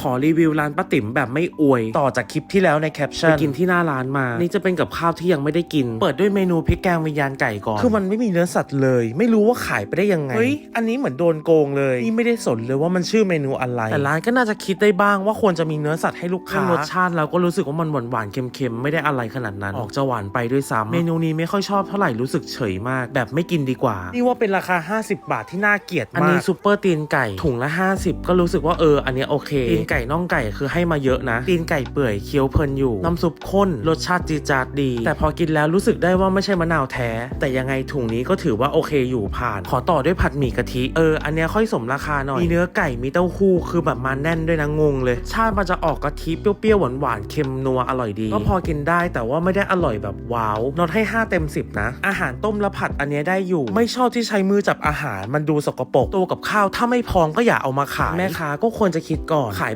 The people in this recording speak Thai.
ขอรีวิวร้านป้าติ๋มแบบไม่อวย ต่อจากคลิปที่แล้วในแคปชั่นไปกินที่หน้าร้านมา นี่จะเป็นกับข้าวที่ยังไม่ได้กิน เปิดด้วยเมนูพริกแกงวิญญาณไก่ก่อน คือมันไม่มีเนื้อสัตว์เลย ไม่รู้ว่าขายไปได้ยังไง เฮ้ย อันนี้เหมือนโดนโกงเลย นี่ไม่ได้สนเลยว่ามันชื่อเมนูอะไร แต่ร้านก็น่าจะคิดได้บ้างว่าควรจะมีเนื้อสัตว์ให้ลูกค้ารสชาติเราก็รู้สึกว่ามันหวานหวานๆเค็มๆไม่ได้อะไรขนาดนั้น ออกจะหวานไปด้วยซ้ำเมนูนี้ไม่ค่อยชอบเท่าไหร่รู้สึกเฉยมาก แบบไม่กินดีกว่า นี่ว่าเป็นราคา 50 บาทที่น่าเกลียดมาก อันนี้ซูเปอร์ตีนไก่ถุงละ 50 ก็รู้สึกว่าเอออันเนี้ยโอเคตีนไก่น่องไก่คือให้มาเยอะนะ ตีนไก่เปื่อยเคี้ยวเพลินอยู่ น้ำซุปข้น รสชาติจีดจาดดี แต่พอกินแล้วรู้สึกได้ว่าไม่ใช่มะนาวแท้ แต่ยังไงถุงนี้ก็ถือว่าโอเคอยู่ผ่าน ขอต่อด้วยผัดหมี่กะทิ เออ อันเนี้ยค่อยสมราคาหน่อย มีเนื้อไก่มีเต้าหู้คือแบบมาแน่นด้วยนะงงเลย ชาติมันจะออกกะทิเปรี้ยวๆหวานๆเค็มนัวอร่อยดี ก็พอกินได้แต่ว่าไม่ได้อร่อยแบบว้าวนอตให้ 5 เต็ม 10 นะ อาหารต้มและผัดอันเนี้ยได้อยู่ ไม่ชอบที่ใช้มือจับอาหารมันดูสกปรกตัวกับข้าวถ้าไม่พร้อมก็อย่าเอามาขายแม่ค้าก็ควรจะคิดก่อนขาย